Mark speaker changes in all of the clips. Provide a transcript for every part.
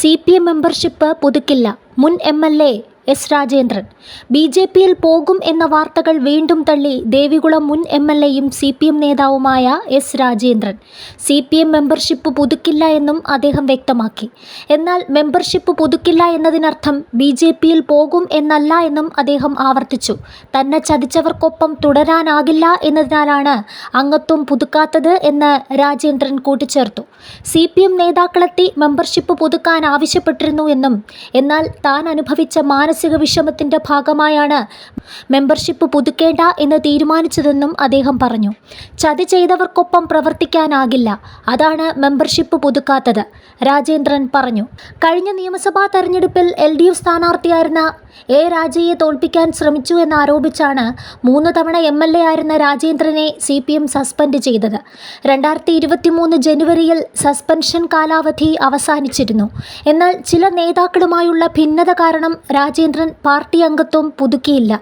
Speaker 1: C P M membership പുതുക്കില്ല. മുൻ M L A S Rajendran. B J പിയിൽ പോകും എന്ന വാർത്തകൾ വീണ്ടും തള്ളി ദേവികുളം മുൻ എം എൽ എയും സി പി എം നേതാവുമായ S Rajendran. C P M membership പുതുക്കില്ല എന്നും അദ്ദേഹം വ്യക്തമാക്കി. എന്നാൽ മെമ്പർഷിപ്പ് പുതുക്കില്ല എന്നതിനർത്ഥം ബി ജെ പിയിൽ പോകും എന്നല്ല എന്നും അദ്ദേഹം ആവർത്തിച്ചു. തന്നെ ചതിച്ചവർക്കൊപ്പം തുടരാനാകില്ല എന്നതിനാലാണ് അംഗത്വം പുതുക്കാത്തത് എന്ന് രാജേന്ദ്രൻ കൂട്ടിച്ചേർത്തു. സി പി എം നേതാക്കളെത്തി മെമ്പർഷിപ്പ് പുതുക്കാൻ ആവശ്യപ്പെട്ടിരുന്നു എന്നും എന്നാൽ താൻ അനുഭവിച്ച മാനസിക വിഷമത്തിന്റെ ഭാഗമായാണ് മെമ്പർഷിപ്പ് പുതുക്കേണ്ട എന്ന് തീരുമാനിച്ചതെന്നും അദ്ദേഹം പറഞ്ഞു. ചതി ചെയ്തവർക്കൊപ്പം പ്രവർത്തിക്കാനാകില്ല. അതാണ് മെമ്പർഷിപ്പ് പുതുക്കാത്തത് രാജേന്ദ്രൻ പറഞ്ഞു. കഴിഞ്ഞ നിയമസഭാ തെരഞ്ഞെടുപ്പിൽ എൽ ഡി എഫ് സ്ഥാനാർത്ഥിയായിരുന്ന എ രാജയെ തോൽപ്പിക്കാൻ ശ്രമിച്ചു എന്നാരോപിച്ചാണ് മൂന്ന് തവണ എം എൽ എ ആയിരുന്ന രാജേന്ദ്രനെ സി പി എം സസ്പെൻഡ് ചെയ്തത്. രണ്ടായിരത്തി ഇരുപത്തി മൂന്ന് ജനുവരിയിൽ സസ്പെൻഷൻ കാലാവധി അവസാനിച്ചിരുന്നു. എന്നാൽ ചില നേതാക്കളുമായുള്ള ഭിന്നത കാരണം രാജേന്ദ്രൻ പാർട്ടി അംഗത്വം പുതുക്കിയില്ല.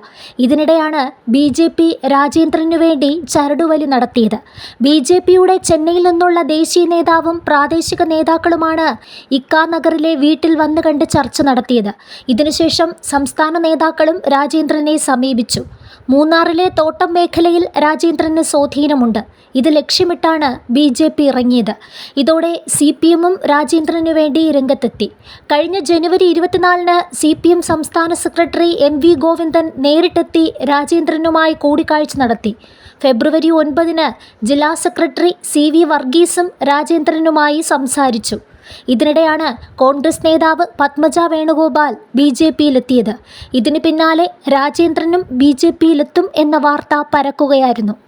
Speaker 1: ഇതിനിടെയാണ് ബി ജെ പി രാജേന്ദ്രനു വേണ്ടി ചരടുവലി നടത്തിയത്. ബി ജെ പിയുടെ ചെന്നൈയിൽ നിന്നുള്ള ദേശീയ നേതാവും പ്രാദേശിക നേതാക്കളുമാണ് ഇക്കാ നഗറിലെ വീട്ടിൽ വന്നു കണ്ട് ചർച്ച നടത്തിയത്. ഇതിനുശേഷം സംസ്ഥാന നേതാക്കളും രാജേന്ദ്രനെ സമീപിച്ചു. മൂന്നാറിലെ തോട്ടം മേഖലയിൽ രാജേന്ദ്രന് സ്വാധീനമുണ്ട്. ഇത് ലക്ഷ്യമിട്ടാണ് ബി ജെ പി ഇറങ്ങിയത്. ഇതോടെ സി പി എമ്മും രാജേന്ദ്രനു വേണ്ടി രംഗത്തെത്തി. കഴിഞ്ഞ ജനുവരി ഇരുപത്തിനാലിന് സി പി എം സംസ്ഥാന സെക്രട്ടറി എം വി ഗോവിന്ദൻ നേരിട്ടെത്തി രാജേന്ദ്രനുമായി കൂടിക്കാഴ്ച നടത്തി. ഫെബ്രുവരി ഒൻപതിന് ജില്ലാ സെക്രട്ടറി സി വി വർഗീസും രാജേന്ദ്രനുമായി സംസാരിച്ചു. ഇതിനിടെയാണ് കോൺഗ്രസ് നേതാവ് പത്മജ വേണുഗോപാൽ ബി ജെ പിയിലെത്തിയത്. ഇതിന് പിന്നാലെ രാജേന്ദ്രനും ബി ജെ പിയിലെത്തും എന്ന വാർത്ത പരക്കുകയായിരുന്നു.